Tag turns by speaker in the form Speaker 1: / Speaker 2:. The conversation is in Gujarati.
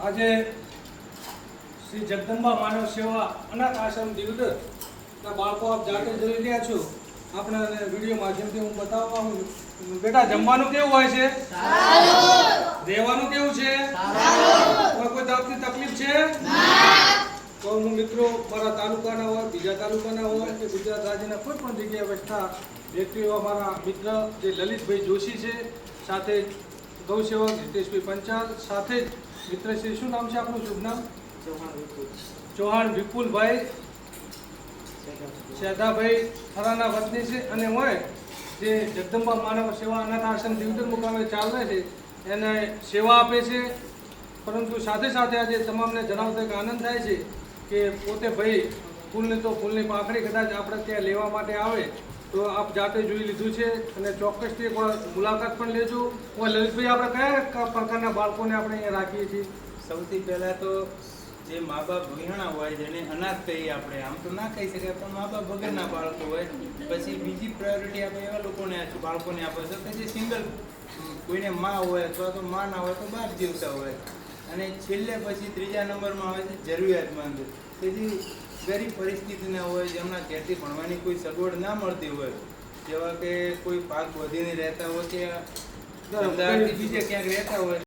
Speaker 1: આજે શ્રી જગદંબા માનવ સેવા અનાથ આશ્રમ દિવદર ના બાળકો આપ જાતે જોઈ રહ્યા છો. આપણે વીડિયો માધ્યમથી હું બતાવવા બેટા જમવાનું કેવું હોય છે? રહેવાનું કેવું છે? કોઈ કોઈ જાતની તકલીફ છે? તો હું મિત્રો મારા તાલુકાના હોય બીજા તાલુકાના હોય કે ગુજરાત રાજ્યના કોઈ પણ જગ્યાએ વસતા વ્યક્તિઓ અમારા મિત્ર જે લલિતભાઈ જોશી છે સાથે ગૌસેવક હિતેશભાઈ પંચાલ સાથે જ મિત્ર શ્રી શું નામ છે આપણું શુભ નામ? ચૌહાણ વિપુલભાઈ. શેધાભાઈ થરાના વતની છે અને હોય જે જગદંબા માનવ સેવા અનાથ આશ્રમ દિવદર મુકામે ચાલે છે, એને સેવા આપે છે. પરંતુ સાથે સાથે આજે તમામને જણાવતા કે આનંદ થાય છે કે પોતે ભાઈ, ફૂલની તો ફૂલની પાંખડી કદાચ આપણે ત્યાં લેવા માટે આવે. તો આપ જાતે જોઈ લીધું છે અને ચોક્કસથી એકવાર મુલાકાત પણ લેજો. હું લલિતભાઈ, આપણે કયા પ્રકારના બાળકોને આપણે અહીંયા રાખીએ છીએ?
Speaker 2: સૌથી પહેલાં તો જે મા બાપ વિહણા હોય, જેને અનાથ કહીએ આપણે, આમ તો ના કહી શકાય, પણ મા બાપ વગરના બાળકો હોય. પછી બીજી પ્રાયોરિટી આપણે એવા લોકોને, બાળકોને આપે છે કે જે સિંગલ કોઈને મા હોય અથવા તો મા ના હોય તો બાપ જીવતા હોય. અને છેલ્લે પછી ત્રીજા નંબરમાં આવે છે જરૂરિયાતમંદ તેથી ગરીબ પરિસ્થિતિના હોય જેમના ઘેરથી ભણવાની કોઈ સગવડ ના મળતી હોય જેવા કે કોઈ પાક વધીને રહેતા હોય કે બીજે ક્યાંક રહેતા હોય.